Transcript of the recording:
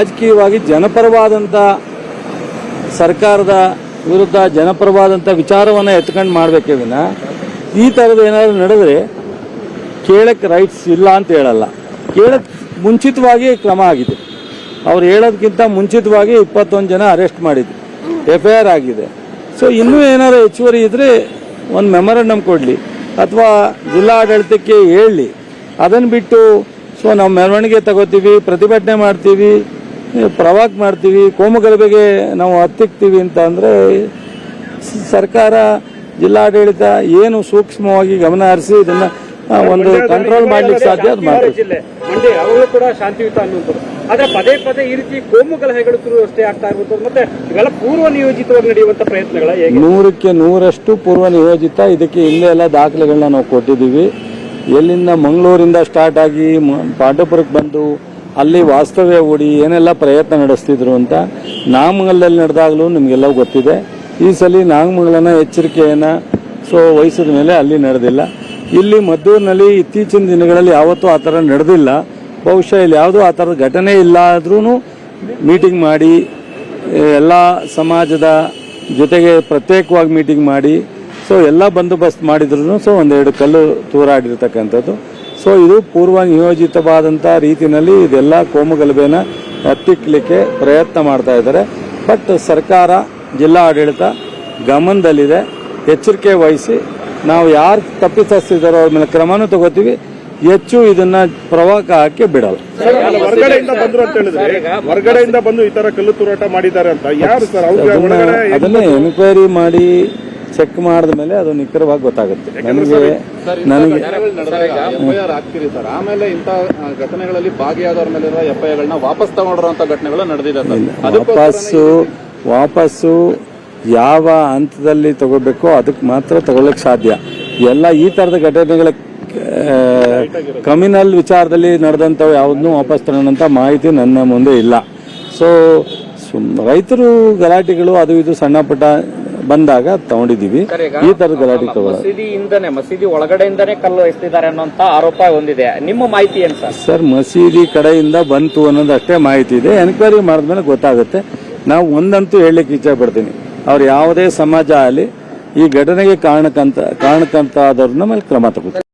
ರಾಜಕೀಯವಾಗಿ ಜನಪರವಾದಂಥ ಸರ್ಕಾರದ ವಿರುದ್ಧ ಜನಪರವಾದಂಥ ವಿಚಾರವನ್ನು ಎತ್ಕೊಂಡು ಮಾಡಬೇಕೇ ವಿನ ಈ ಥರದ ಏನಾದರೂ ನಡೆದರೆ ಕೇಳಕ್ಕೆ ರೈಟ್ಸ್ ಇಲ್ಲ ಅಂತ ಹೇಳಲ್ಲ. ಕೇಳಕ್ಕೆ ಮುಂಚಿತವಾಗಿ ಕ್ರಮ ಆಗಿದೆ. ಅವ್ರು ಹೇಳೋದಕ್ಕಿಂತ ಮುಂಚಿತವಾಗಿ ಇಪ್ಪತ್ತೊಂದು ಜನ ಅರೆಸ್ಟ್ ಮಾಡಿದ್ರು. ಎಫ್ ಐ ಆರ್ ಆಗಿದೆ. ಸೊ ಇನ್ನೂ ಏನಾದ್ರು ಹೆಚ್ಚುವರಿ ಇದ್ರೆ ಒಂದು ಮೆಮೊರಂಡಮ್ ಕೊಡಲಿ. ಅಥವಾ ಜಿಲ್ಲಾಡಳಿತಕ್ಕೆ ಹೇಳಿ. ಅದನ್ನು ಬಿಟ್ಟು, ಸೊ, ನಾವು ಮೆರವಣಿಗೆ ತಗೋತೀವಿ, ಪ್ರತಿಭಟನೆ ಮಾಡ್ತೀವಿ ಪ್ರವಾಕ್ ಮಾಡ್ತೀವಿ ಕೋಮಗಲಭೆಗೆ ನಾವು ಹತ್ತಿಕ್ತೀವಿ ಅಂತ ಅಂದರೆ ಸರ್ಕಾರ ಜಿಲ್ಲಾಡಳಿತ ಏನು ಸೂಕ್ಷ್ಮವಾಗಿ ಗಮನ ಹರಿಸಿ ಇದನ್ನ ಒಂದು ಕಂಟ್ರೋಲ್ ಮಾಡ್ಲಿಕ್ಕೆ ಸಾಧ್ಯ ಅದು ಮಾಡಿ ಜಿಲ್ಲೆ. ಮಂಡ್ಯ ಅವರು ಕೂಡ ಶಾಂತಿಯುತ ಅನ್ನುವಂಥದ್ದು. ಆದ್ರೆ ಪದೇ ಪದೇ ಈ ರೀತಿ ಕೋಮು ಅಷ್ಟೇ ಆಗ್ತಾ ಇರುವಂಥದ್ದು ಮತ್ತೆ ಇವೆಲ್ಲ ಪೂರ್ವ ನಿಯೋಜಿತವಾಗಿ ನಡೆಯುವಂತ ಪ್ರಯತ್ನಗಳ ನೂರಕ್ಕೆ ನೂರಷ್ಟು ಪೂರ್ವ ನಿಯೋಜಿತ ಇದಕ್ಕೆ ಇಲ್ಲೇ ಎಲ್ಲ ದಾಖಲೆಗಳನ್ನ ನಾವು ಕೊಟ್ಟಿದ್ದೀವಿ. ಎಲ್ಲಿಂದ ಮಂಗಳೂರಿಂದ ಸ್ಟಾರ್ಟ್ ಆಗಿ ಪಾಂಡವಪುರಕ್ಕೆ ಬಂದು ಅಲ್ಲಿ ವಾಸ್ತವ್ಯ ಹೂಡಿ ಏನೆಲ್ಲ ಪ್ರಯತ್ನ ನಡೆಸ್ತಿದ್ರು ಅಂತ ನಾಮಗಲ್ಲಲ್ಲಿ ನಡೆದಾಗಲೂ ನಿಮಗೆಲ್ಲ ಗೊತ್ತಿದೆ. ಈ ಸಲ ನಾಗಮಂಗಲನ ಎಚ್ಚರಿಕೆಯನ್ನು ಸೊ ವಹಿಸಿದ ಮೇಲೆ ಅಲ್ಲಿ ನಡೆದಿಲ್ಲ. ಇಲ್ಲಿ ಮದ್ದೂರಿನಲ್ಲಿ ಇತ್ತೀಚಿನ ದಿನಗಳಲ್ಲಿ ಯಾವತ್ತೂ ಆ ಥರ ನಡೆದಿಲ್ಲ. ಬಹುಶಃ ಇಲ್ಲಿ ಯಾವುದೂ ಆ ಥರದ ಘಟನೆ ಇಲ್ಲ ಆದ್ರೂ ಮೀಟಿಂಗ್ ಮಾಡಿ ಎಲ್ಲ ಸಮಾಜದ ಜೊತೆಗೆ ಪ್ರತ್ಯೇಕವಾಗಿ ಮೀಟಿಂಗ್ ಮಾಡಿ, ಸೊ ಎಲ್ಲ ಬಂದೋಬಸ್ತ್ ಮಾಡಿದ್ರು ಸೊ ಒಂದೆರಡು ಕಲ್ಲು ತೂರಾಡಿರ್ತಕ್ಕಂಥದ್ದು. ಸೊ ಇದು ಪೂರ್ವ ನಿಯೋಜಿತವಾದಂಥ ರೀತಿಯಲ್ಲಿ ಇದೆಲ್ಲ ಕೋಮುಗಲಭೆನ ಹತ್ತಿಕ್ಕಲಿಕ್ಕೆ ಪ್ರಯತ್ನ ಮಾಡ್ತಾ ಇದ್ದಾರೆ. ಬಟ್ ಸರ್ಕಾರ ಜಿಲ್ಲಾ ಆಡಳಿತ ಗಮನದಲ್ಲಿದೆ. ಎಚ್ಚರಿಕೆ ವಹಿಸಿ ನಾವು ಯಾರು ತಪ್ಪಿತಸ್ತಿದ್ದಾರೋ ಅವ್ರ ಮೇಲೆ ಕ್ರಮನೂ ತಗೋತೀವಿ. ಹೆಚ್ಚು ಇದನ್ನ ಪ್ರವಾಹ ಹಾಕಿ ಬಿಡಲ್ಲ. ಹೊರಗಡೆಯಿಂದ ಬಂದ್ರು ಅಂತ ಹೇಳಿದ್ರೆ ಹೊರಗಡೆಯಿಂದ ಬಂದು ಈ ತರ ಕಲ್ಲು ತೂರಾಟ ಮಾಡಿದ್ದಾರೆ ಅಂತ ಯಾರು ಸರ್? ಅದನ್ನ ಎನ್ಕ್ವೈರಿ ಮಾಡಿ ಚೆಕ್ ಮಾಡಿದ ಮೇಲೆ ಅದು ನಿಖರವಾಗಿ ಗೊತ್ತಾಗುತ್ತೆ. ನನಗೆ ನನಗೆ ಆಗ್ತಿರಿ ಸರ್ ಆಮೇಲೆ ಇಂಥ ಘಟನೆಗಳಲ್ಲಿ ಭಾಗಿಯಾದವ್ರ ಮೇಲೆ ಎಫ್ಐಆರ್ಗಳನ್ನ ವಾಪಸ್ ತಗೊಂಡಿರುವಂತ ಘಟನೆಗಳು ನಡೆದಿದೆ ವಾಪಸ್ಸು ವಾಪಸ್ಸು ಯಾವ ಹಂತದಲ್ಲಿ ತಗೋಬೇಕೋ ಅದಕ್ಕೆ ಮಾತ್ರ ತಗೊಳ್ಳಕ್ಕೆ ಸಾಧ್ಯ. ಎಲ್ಲ ಈ ಥರದ ಘಟನೆಗಳ ಕಮಿನಲ್ ವಿಚಾರದಲ್ಲಿ ನಡೆದಂಥವು ಯಾವುದನ್ನೂ ವಾಪಸ್ ತಗೊಳ್ಳೋಂಥ ಮಾಹಿತಿ ನನ್ನ ಮುಂದೆ ಇಲ್ಲ. ಸೊ ರೈತರು ಗಲಾಟೆಗಳು ಅದು ಇದು ಸಣ್ಣ ಪುಟ್ಟ ಬಂದಾಗ ತಗೊಂಡಿದೀವಿ ಈ ತರದ ಗಲಾಟೆ ಮಸೀದಿಯಿಂದನೇ ಮಸೀದಿ ಒಳಗಡೆಯಿಂದನೇ ಕಲ್ಲು ಎಸ್ತಿದ್ದಾರೆ ಅನ್ನೋಂತ ಆರೋಪ ಹೊಂದಿದೆ. ನಿಮ್ಮ ಮಾಹಿತಿ ಏನ್ ಸರ್? ಸರ್ ಮಸೀದಿ ಕಡೆಯಿಂದ ಬಂತು ಅನ್ನೋದು ಅಷ್ಟೇ ಮಾಹಿತಿ ಇದೆ. ಎನ್ಕ್ವೈರಿ ಮಾಡಿದ್ಮೇಲೆ ಗೊತ್ತಾಗುತ್ತೆ. ನಾವು ಒಂದಂತೂ ಹೇಳಲಿಕ್ಕೆ ಇಚ್ಛೆ ಪಡ್ತೀನಿ ಅವ್ರು ಯಾವುದೇ ಸಮಾಜ ಆಗಲಿ ಈ ಘಟನೆಗೆ ಕಾರಣಕ್ಕಂತ ಕಾರಣಕ್ಕಂತ ಆದವ್ರನ್ನ ಮೇಲೆ ಕ್ರಮ ತಗೋತಾರೆ